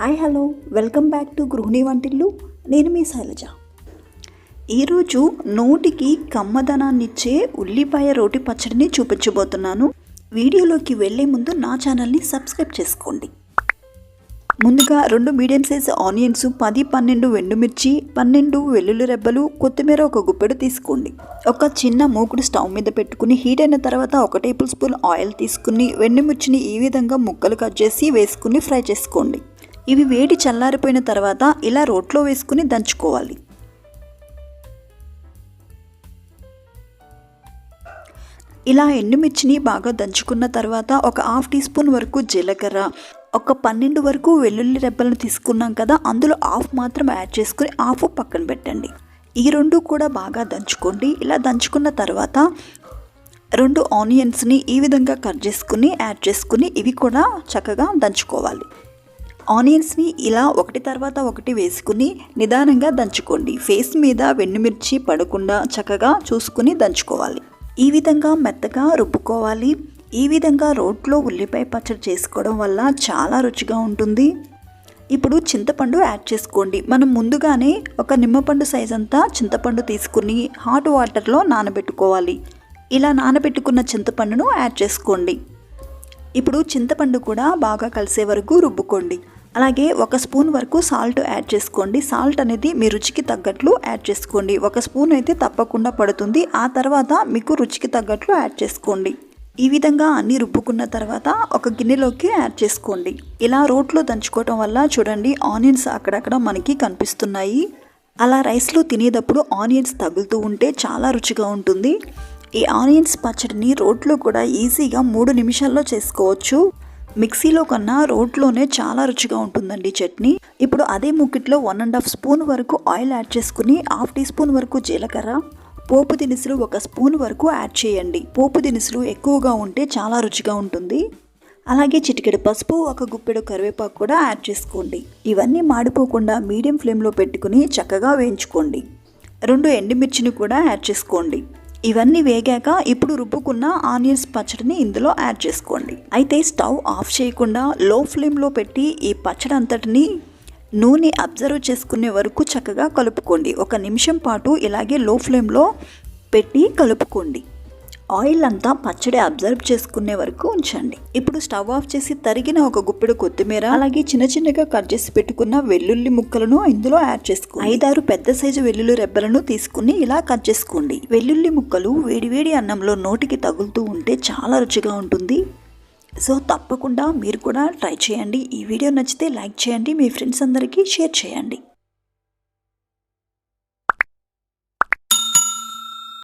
Hi hello. Welcome back to గృహిణి వంటిల్లు. నేను మీ శైలజ. ఈరోజు నోటికి కమ్మదనాన్నిచ్చే ఉల్లిపాయ రోటి పచ్చడిని చూపించబోతున్నాను. వీడియోలోకి వెళ్ళే ముందు నా ఛానల్ని సబ్స్క్రైబ్ చేసుకోండి. ముందుగా రెండు మీడియం సైజ్ ఆనియన్స్ పది పన్నెండు ఎండుమిర్చి పన్నెండు వెల్లుల్లి రెబ్బలు కొత్తిమీర ఒక గుప్పెడు తీసుకోండి. ఒక చిన్న మూకుడు స్టవ్ మీద పెట్టుకుని హీట్ అయిన తర్వాత ఒక టేబుల్ స్పూన్ ఆయిల్ తీసుకుని వెండుమిర్చిని ఈ విధంగా ముక్కలు కట్ చేసి వేసుకుని ఫ్రై చేసుకోండి. ఇవి వేడి చల్లారిపోయిన తర్వాత ఇలా రోట్లో వేసుకుని దంచుకోవాలి. ఇలా ఎండుమిర్చిని బాగా దంచుకున్న తర్వాత ఒక హాఫ్ టీ స్పూన్ వరకు జీలకర్ర ఒక పన్నెండు వరకు వెల్లుల్లి రెబ్బలను తీసుకున్నాం కదా అందులో హాఫ్ మాత్రం యాడ్ చేసుకుని హాఫ్ పక్కన పెట్టండి. ఈ రెండు కూడా బాగా దంచుకోండి. ఇలా దంచుకున్న తర్వాత రెండు ఆనియన్స్ని ఈ విధంగా కట్ చేసుకుని యాడ్ చేసుకుని ఇవి కూడా చక్కగా దంచుకోవాలి. ఆనియన్స్ని ఇలా ఒకటి తర్వాత ఒకటి వేసుకుని నిదానంగా దంచుకోండి. ఫేస్ మీద వెన్నుమిర్చి పడకుండా చక్కగా చూసుకుని దంచుకోవాలి. ఈ విధంగా మెత్తగా రుబ్బుకోవాలి. ఈ విధంగా రోట్లో ఉల్లిపాయ పచ్చడి చేసుకోవడం వల్ల చాలా రుచిగా ఉంటుంది. ఇప్పుడు చింతపండు యాడ్ చేసుకోండి. మనం ముందుగానే ఒక నిమ్మపండు సైజ్ అంతా చింతపండు తీసుకుని హాట్ వాటర్లో నానబెట్టుకోవాలి. ఇలా నానబెట్టుకున్న చింతపండును యాడ్ చేసుకోండి. ఇప్పుడు చింతపండు కూడా బాగా కలిసే వరకు రుబ్బుకోండి. అలాగే ఒక స్పూన్ వరకు సాల్ట్ యాడ్ చేసుకోండి. సాల్ట్ అనేది మీ రుచికి తగ్గట్లు యాడ్ చేసుకోండి. ఒక స్పూన్ అయితే తప్పకుండా పడుతుంది. ఆ తర్వాత మీకు రుచికి తగ్గట్లు యాడ్ చేసుకోండి. ఈ విధంగా అన్ని రుబ్బుకున్న తర్వాత ఒక గిన్నెలోకి యాడ్ చేసుకోండి. ఇలా రోట్లో దంచుకోవటం వల్ల చూడండి ఆనియన్స్ అక్కడక్కడ మనకి కనిపిస్తున్నాయి. అలా రైస్లో తినేటప్పుడు ఆనియన్స్ తగులుతూ ఉంటే చాలా రుచిగా ఉంటుంది. ఈ ఆనియన్స్ పచ్చడిని రోట్లో కూడా ఈజీగా మూడు నిమిషాల్లో చేసుకోవచ్చు. మిక్సీలో కన్నా రోట్లోనే చాలా రుచిగా ఉంటుందండి చట్నీ. ఇప్పుడు అదే ముక్కిట్లో వన్ అండ్ హాఫ్ స్పూన్ వరకు ఆయిల్ యాడ్ చేసుకుని హాఫ్ టీ స్పూన్ వరకు జీలకర్ర పోపు దినుసులు ఒక స్పూన్ వరకు యాడ్ చేయండి. పోపు దినుసులు ఎక్కువగా ఉంటే చాలా రుచిగా ఉంటుంది. అలాగే చిటికెడు పసుపు ఒక గుప్పెడు కరివేపాకు కూడా యాడ్ చేసుకోండి. ఇవన్నీ మాడిపోకుండా మీడియం ఫ్లేమ్లో పెట్టుకుని చక్కగా వేయించుకోండి. రెండు ఎండుమిర్చిని కూడా యాడ్ చేసుకోండి. ఇవన్నీ వేగాక ఇప్పుడు రుబ్బుకున్న ఆనియన్స్ పచ్చడిని ఇందులో యాడ్ చేసుకోండి. అయితే స్టవ్ ఆఫ్ చేయకుండా లో ఫ్లేమ్లో పెట్టి ఈ పచ్చడి అంతటిని నూనె అబ్జర్వ్ చేసుకునే వరకు చక్కగా కలుపుకోండి. ఒక నిమిషం పాటు ఇలాగే లో ఫ్లేమ్లో పెట్టి కలుపుకోండి. ఆయిల్ అంతా పచ్చడి అబ్జర్వ్ చేసుకునే వరకు ఉంచండి. ఇప్పుడు స్టవ్ ఆఫ్ చేసి తరిగిన ఒక గుప్పెడు కొత్తిమీర అలాగే చిన్న చిన్నగా కట్ చేసి పెట్టుకున్న వెల్లుల్లి ముక్కలను ఇందులో యాడ్ చేసుకోండి. ఐదారు పెద్ద సైజు వెల్లుల్లి రెబ్బలను తీసుకుని ఇలా కట్ చేసుకోండి. వెల్లుల్లి ముక్కలు వేడివేడి అన్నంలో నోటికి తగులుతూ ఉంటే చాలా రుచిగా ఉంటుంది. సో తప్పకుండా మీరు కూడా ట్రై చేయండి. ఈ వీడియో నచ్చితే లైక్ చేయండి మీ ఫ్రెండ్స్ అందరికీ షేర్ చేయండి.